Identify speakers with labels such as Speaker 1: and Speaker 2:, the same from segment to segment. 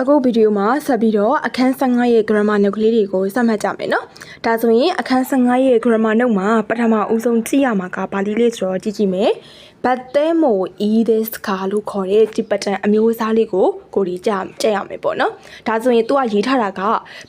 Speaker 1: အခုဗီဒီယိုမှာဆက်ပြီးတော့အခန်း15ရဲ့ grammar note ကလေးတွေကိုစမှတ်ကြမယ်နော်။ဒါဆိုရင်အခန်း15ရဲ့ grammar note မှာပထမဦးဆုံးကြည့်ရမှာကဘာလေးလေးဆိုတော့ကြည့်ကြည့်မယ်။ but them mo e this ခါလို့ခေါ်တဲ့ဒီ pattern အမျိုးအစားလေးကိုကိုဒီကြကြက်ရမယ်ပေါ့နော်။ဒါဆိုရင်သူကရေးထားတာက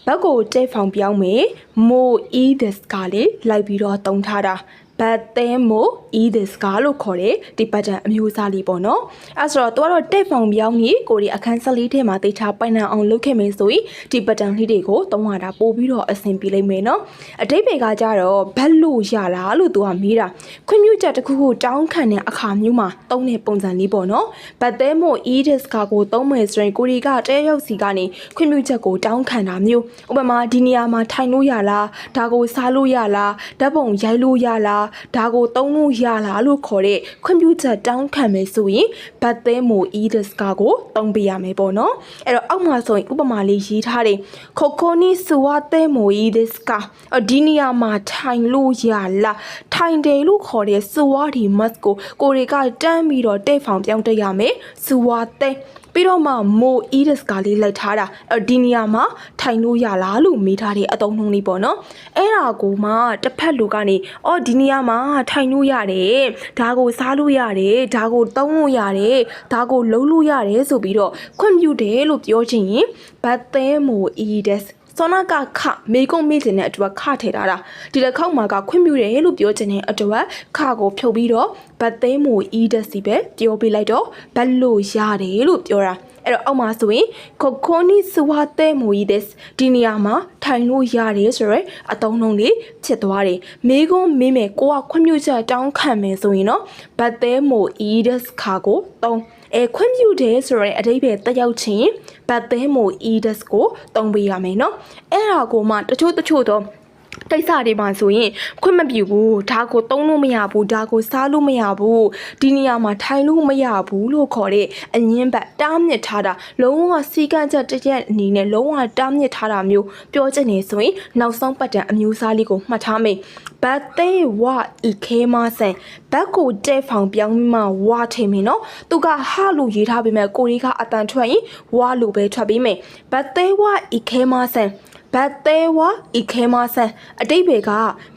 Speaker 1: ဘက်ကိုတဲ့ဖောင်ပြောင်းမယ် mo e this ကလေးလိုက်ပြီးတော့တုံထားတာ but them mo e this ကလို့ခေါ်တဲ့ဒီ pattern အမျိုးအစားလေးပေါ့နော်အဲဆိုတော့သူကတော့တက်ဖောင်ပြောင်းကြီးကိုဒီအခန်းဆက်လေးထဲမှာတေချာပိုင်နံအောင်လုပ်ခဲ့မယ်ဆိုရင်ဒီ pattern လေးတွေကိုသုံးရတာပို့ပြီးတော့အဆင်ပြေလိမ့်မယ်နော်အတိတ်ပေကကြတော့ဘက်လို့ရလားလို့သူကမေးတာခွင့်ပြုချက်တစ်ခုခုတောင်းခံတဲ့အခါမျိုးမှာသုံးတဲ့ပုံစံလေးပေါ့နော် but them mo e this ကကိုသုံးမယ်ဆိုရင်ကိုဒီကတဲရောက်စီကနေခွင့်ပြုချက်ကိုတောင်းခံတာမျိုးဥပမာဒီနေရာမှာထိုင်လို့ရလားဒါကိုစားလို့ရလားဓာတ်ပုံရိုက်လို့ရလားဒါကိုသုံးလို့ရလားလို့ခေါ်တဲ့ခွင့်ပြုချက်တောင်းခံမယ်ဆိုရင်ဘတ်သဲမို edis ကကိုသုံးပေးရမယ်ပေါ့နော်အဲ့တော့အောက်မှာဆိုရင်ဥပမာလေးရေးထားတယ်ခိုခိုနီစဝသဲမို edis ကအော်ဒီနေရာမှာထိုင်လို့ရလားထိုင်တယ်လို့ခေါ်တဲ့စဝဒီမတ်ကိုကိုတွေကတန်းပြီးတော့တဲ့ဖောင်ပြောင်းတက်ရမယ်စဝသဲပြီးတော့မှမို edis ကလေးလိုက်ထားတာအဲ့ဒီနေရာမှာထိုင်လို့ရလားလို့မေးထားတဲ့အတုံးနှုံးလေးပေါ့နော်အဲ့ဒါကိုမှတစ်ဖက်လူကနေအော်ဒီနေရာမှာထိုင်လို့ရတယ်ဒါကိုစားလို့ရတယ်ဒါကိုသုံးလို့ရတယ်ဒါကိုလုံးလို့ရတယ်ဆိုပြီးတော့ခွင့်ပြုတယ်လို့ပြောချင်ရင်ဘတ်သဲမို edis စောနာကခမေကုံမေ့တင်တဲ့အတွက်ခထည့်ထားတာဒီတစ်ခေါက်မှာကခွင့်ပြုတယ်လို့ပြောချင်တဲ့အတွက်ခကိုဖြုတ်ပြီးတော့ဘတ်သိမ်းမို edis စီပဲပြောပြလိုက်တော့ဘတ်လို့ရတယ်လို့ပြောတာအဲ့တော့အောက်မှာဆိုရင်ခိုခိုနီစဝသဲမို edis ဒီနေရာမှာထိုင်လို့ရတယ်ဆိုရဲအတုံးလုံးလေးဖြစ်သွားတယ်မေကုံမေးမယ်ကိုကခွင့်ပြုချက်တောင်းခံမယ်ဆိုရင်တော့ဘတ်သဲမို edis ခါကိုတုံး အဲခွင့်ပြုတယ်ဆိုရဲအတိတ်ပဲတက်ရောက်ချင်းဘတ်သဲမို edis ကိုတုံးပေးရမယ်နော်အဲ့ဒါကိုမှတချို့တချို့တော့ တိတ်စာတွေမှာဆိုရင်ခွင့်မပြုဘူးဒါကိုသုံးလို့မရဘူးဒါကိုစားလို့မရဘူးဒီနေရာမှာထိုင်လို့မရဘူးလို့ခေါ်တဲ့အငင်းဘတ်တားမြစ်ထားတာလုံးဝစီကန့်ချက်တစ်ရက်အနေနဲ့လုံးဝတားမြစ်ထားတာမျိုးပြောချင်နေဆိုရင်နောက်ဆုံးပတ်တန်အမျိုးအစားလေးကိုမှတ်ထားမယ်ဘတ်သေးဝဤခဲမဆန်ဘတ်ကိုတဲ့ဖောင်ပြောင်းပြီးမှဝါထိမင်းနော်သူကဟာလို့ရေးထားပေမဲ့ကိုရီကအတန်ထွက်ရင်ဝါလို့ပဲထွက်ပြီးမယ်ဘတ်သေးဝဤခဲမဆန် ဘတ်သေးဝဤခဲမဆန်အတိတ်ဘေက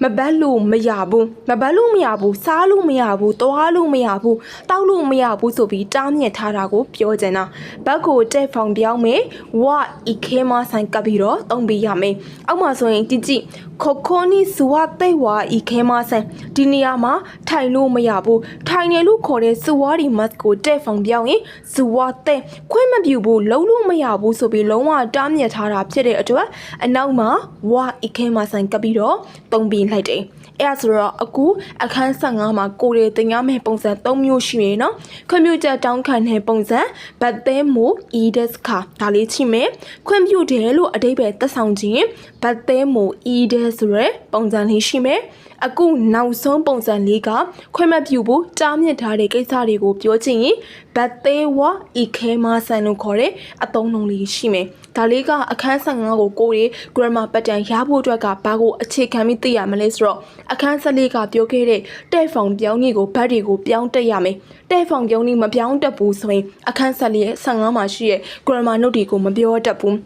Speaker 1: မဘတ်လို့မရဘူးမဘတ်လို့မရဘူးစားလို့မရဘူးသွားလို့မရဘူးတောက်လို့မရဘူးဆိုပြီးတားမြစ်ထားတာကိုပြောချင်တာဘတ်ကိုတဲ့ဖောင်ပြောင်းမယ်ဝဤခဲမဆန်ကပ်ပြီးတော့တုံးပေးရမယ်အောက်မှာဆိုရင်ကြည့်ကြည့်ခိုခိုနီစဝသိဝါဤခဲမဆန်ဒီနေရာမှာထိုင်လို့မရဘူးထိုင်နေလို့ခေါ်တဲ့စဝါဒီမတ်ကိုတဲ့ဖောင်ပြောင်းရင်စဝသိခွင့်မပြုဘူးလုံးလို့မရဘူးဆိုပြီးလုံးဝတားမြစ်ထားတာဖြစ်တဲ့အတွက်အနောက်မှာဝါဤခဲမဆန်ကပ်ပြီးတော့တုံးပေးလိုက်တယ်အဲ့ဒါဆိုတော့အခုအခန်း15မှာကိုရီတင်ရမယ့်ပုံစံ3မျိုးရှိနေနော်ခွင့်ပြုချက်တောင်းခံတဲ့ပုံစံဘတ်သဲမို edis ခါဒါလေးချိမယ်ခွင့်ပြုတယ်လို့အတိတ်ပဲသက်ဆောင်ခြင်းဘတ်သဲမို edis ဆိုရယ်ပုံစံလေးရှိမယ် အခုနောက်ဆုံးပုံစံလေးကခွင့်မပြုဘူးတားမြစ်ထားတဲ့ကိစ္စတွေကိုပြောချင်ရင်ဘတ်သေးဝဤခဲမဆန်လို့ခေါ်တဲ့အသုံးနှုန်းလေးရှိမယ်ဒါလေးကအခန်း15ကိုကိုရီ grammar pattern ရဖို့အတွက်ကဘာကိုအခြေခံပြီးသိရမလဲဆိုတော့အခန်း14ကပြောခဲ့တဲ့တဲ့ဖောင်ပြောင်းကြီးကိုဘတ်တွေကိုပြောင်းတက်ရမယ်တဲ့ဖောင်ပြောင်းကြီးမပြောင်းတက်ဘူးဆိုရင်အခန်း14ရဲ့15မှာရှိတဲ့ grammar note တွေကိုမပြောတတ်ဘူး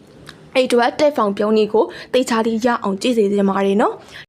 Speaker 1: အဲ့တော့တက်ဖောင်ပြောင်းကြီးကိုတေချာလေးရအောင်ကြည့်စေချင်ပါတယ်နော်